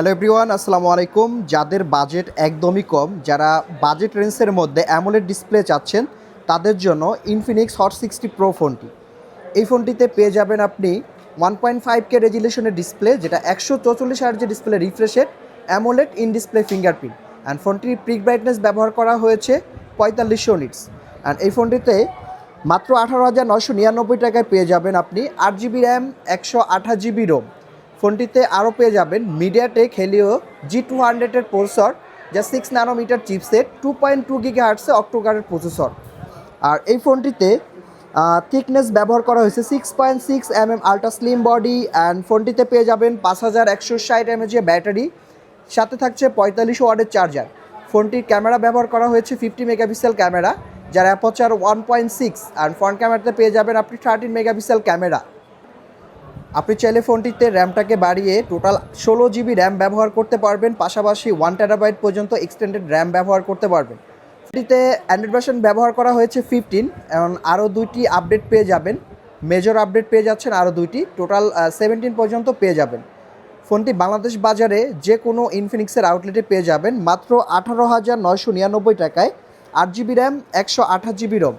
Hello everyone আসসালামু আলাইকুম। যাদের বাজেট একদমই কম, যারা বাজেট রেঞ্জের মধ্যে অ্যামোলেড ডিসপ্লে চাচ্ছেন, তাদের জন্য ইনফিনিক্স হট সিক্সটি প্রো ফোনটি। এই ফোনটিতে পেয়ে যাবেন আপনি ওয়ান পয়েন্ট ফাইভ কে রেজুলেশনের ডিসপ্লে যেটা একশো চৌচল্লিশ হার্জের display refreshed AMOLED in display fingerprint and ফোনটির প্রিক ব্রাইটনেস ব্যবহার করা হয়েছে পঁয়তাল্লিশশো নিটস অ্যান্ড এই ফোনটিতে মাত্র আঠারো হাজার নশো নিরানব্বই টাকায় পেয়ে যাবেন আপনি আট জিবি র্যাম একশো আঠাশ জিবি রোম ফোনটিতে আরও পেয়ে যাবেন মিডিয়াটেক হেলিও জি টু হান্ড্রেডের প্রসেসর যা six nanometer chipset two point two গিগে হার্টসে অক্টোকারের প্রসেসর আর এই ফোনটিতে থিকনেস ব্যবহার করা হয়েছে six point six M M ultra slim body and ফোনটিতে পেয়ে যাবেন পাঁচ হাজার একশো ষাট এমএচের ব্যাটারি। সাথে থাকছে পঁয়তাল্লিশ ওয়ার্ডের চার্জার ফোনটির ক্যামেরা ব্যবহার করা হয়েছে ফিফটি মেগাপিক্সেল ক্যামেরা, যার অ্যাপচার ওয়ান পয়েন্ট সিক্স আর ফ্রন্ট ক্যামেরাতে পেয়ে যাবেন আপনি থার্টিন মেগাপিক্সেল ক্যামেরা। আপনি চাইলে ফোনটিতে র্যামটাকে বাড়িয়ে টোটাল ষোলো জিবি র্যাম ব্যবহার করতে পারবেন, পাশাপাশি ওয়ান টেরাবাইট পর্যন্ত এক্সটেন্ডেড র্যাম ব্যবহার করতে পারবেন। ফোনটিতে অ্যান্ড্রয়েড ভার্সন ব্যবহার করা হয়েছে ফিফটিন এবং আরও দুইটি আপডেট পেয়ে যাবেন। মেজর আপডেট পেয়ে যাচ্ছেন আরও দুইটি, টোটাল সেভেন্টিন পর্যন্ত পেয়ে যাবেন। ফোনটি বাংলাদেশ বাজারে যে কোনো ইনফিনিক্সের আউটলেটে পেয়ে যাবেন, মাত্র আঠারো হাজার নয়শো নিরানব্বই টাকায়। আট জিবি র্যাম, একশো আঠাশ জিবি রোম।